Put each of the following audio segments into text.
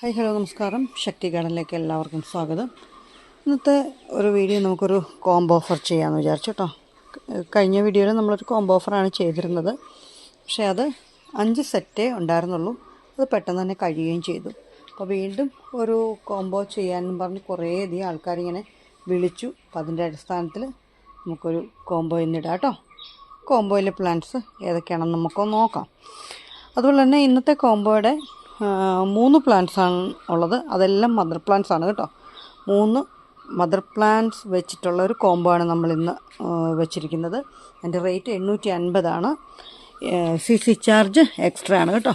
Hi hello നമസ്കാരം. ശക്തി ഗാർഡനിലേക്ക് എല്ലാവർക്കും സ്വാഗതം. ഇന്നത്തെ ഒരു വീഡിയോ നമുക്കൊരു കോംബോ ഓഫർ ചെയ്യാമെന്ന് വിചാരിച്ചു കേട്ടോ കഴിഞ്ഞ വീഡിയോയിൽ നമ്മളൊരു കോംബോ ഓഫറാണ് ചെയ്തിരുന്നത്. പക്ഷേ അത് അഞ്ച് സെറ്റേ ഉണ്ടായിരുന്നുള്ളൂ. അത് പെട്ടെന്ന് തന്നെ കഴിയുകയും ചെയ്തു. അപ്പോൾ വീണ്ടും ഒരു കോംബോ ചെയ്യാനും പറഞ്ഞ് കുറേയധികം ആൾക്കാരിങ്ങനെ വിളിച്ചു. അപ്പോൾ അതിന്റെ അടിസ്ഥാനത്തിൽ നമുക്കൊരു കോംബോ ഇന്നിടാം കേട്ടോ കോംബോയിലെ പ്ലാന്റ്സ് ഏതൊക്കെയാണെന്ന് നമുക്കൊന്ന് നോക്കാം. അതുപോലെ തന്നെ ഇന്നത്തെ കോംബോയുടെ മൂന്ന് പ്ലാന്റ്സ് ആണ് ഉള്ളത്. അതെല്ലാം മദർ പ്ലാന്റ്സ് ആണ് കേട്ടോ. മൂന്ന് മദർ പ്ലാന്റ്സ് വെച്ചിട്ടുള്ള ഒരു കോംബോ ആണ് നമ്മൾ ഇന്ന് വെച്ചിരിക്കുന്നത്. അതിന്റെ റേറ്റ് എണ്ണൂറ്റി അൻപതാണ് സി സി ചാർജ് എക്സ്ട്രാ ആണ് കേട്ടോ.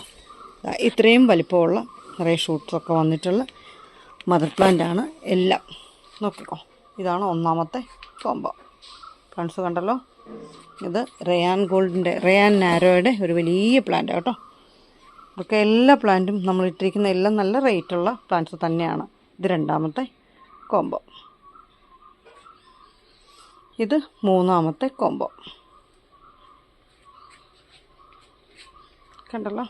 ഇത്രയും വലിപ്പമുള്ള നിറയെ ഷൂട്ട്സൊക്കെ വന്നിട്ടുള്ള മദർ പ്ലാന്റ് ആണ് എല്ലാം. നോക്കിക്കോ. ഇതാണ് ഒന്നാമത്തെ കോംബോ ഫ്രണ്ട്സ് കണ്ടല്ലോ? ഇത് റയാൻ ഗോൾഡിന്റെ റയാൻ നാരോയുടെ ഒരു വലിയ പ്ലാന്റ് കേട്ടോ. ഇതൊക്കെ എല്ലാ പ്ലാന്റും നമ്മൾ ഇട്ടിരിക്കുന്ന എല്ലാം നല്ല റേറ്റുള്ള പ്ലാന്റ്സ് തന്നെയാണ്. ഇത് രണ്ടാമത്തെ കോംബോ ഇത് മൂന്നാമത്തെ കോംബോ കണ്ടല്ലോ?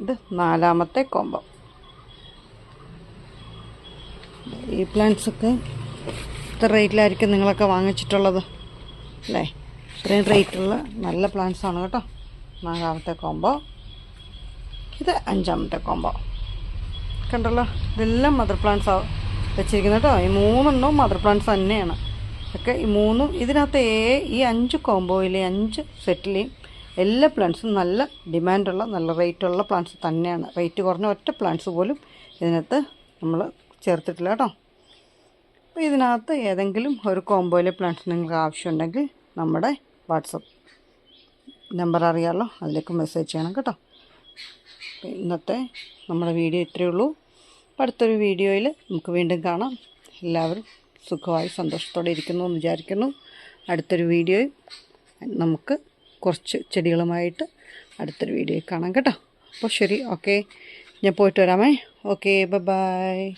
ഇത് നാലാമത്തെ കോംബോ ഈ പ്ലാന്റ്സൊക്കെ ഇത്ര റേറ്റിലായിരിക്കും നിങ്ങളൊക്കെ വാങ്ങിച്ചിട്ടുള്ളത്. അല്ലേ? ഇത്രയും റേറ്റുള്ള നല്ല പ്ലാന്റ്സാണ് കേട്ടോ. നാലാമത്തെ കോംബോ ഇത് അഞ്ചാമത്തെ കോമ്പോ കണ്ടല്ലോ? ഇതെല്ലാം മദർ പ്ലാന്റ്സ് വെച്ചിരിക്കുന്നത് കേട്ടോ. ഈ മൂന്നെണ്ണവും മദർ പ്ലാന്റ്സ് തന്നെയാണ്. ഒക്കെ ഈ മൂന്നും ഇതിനകത്ത് ഏ ഈ അഞ്ച് കോമ്പോയിലെ അഞ്ച് സെറ്റിലെയും എല്ലാ പ്ലാന്റ്സും നല്ല ഡിമാൻഡുള്ള നല്ല റേറ്റുള്ള പ്ലാന്റ്സ് തന്നെയാണ്. റേറ്റ് കുറഞ്ഞ ഒറ്റ പ്ലാന്റ്സ് പോലും ഇതിനകത്ത് നമ്മൾ ചേർത്തിട്ടില്ല കേട്ടോ. അപ്പോൾ ഇതിനകത്ത് ഏതെങ്കിലും ഒരു കോമ്പോയിലെ പ്ലാന്റ്സ് നിങ്ങൾക്ക് ആവശ്യമുണ്ടെങ്കിൽ നമ്മുടെ വാട്സപ്പ് നമ്പർ അറിയാമല്ലോ അതിലേക്ക് മെസ്സേജ് ചെയ്യണം കേട്ടോ. ഇന്നത്തെ നമ്മുടെ വീഡിയോ ഇത്രയേ ഉള്ളൂ. അപ്പോൾ അടുത്തൊരു വീഡിയോയിൽ നമുക്ക് വീണ്ടും കാണാം. എല്ലാവരും സുഖമായി സന്തോഷത്തോടെ ഇരിക്കുന്നു എന്ന് വിചാരിക്കുന്നു. അടുത്തൊരു വീഡിയോ നമുക്ക് കുറച്ച് ചെടികളുമായിട്ട് അടുത്തൊരു വീഡിയോയിൽ കാണാം കേട്ടോ. അപ്പോൾ ശരി ഓക്കെ. ഞാൻ പോയിട്ട് വരാമേ. Okay bye.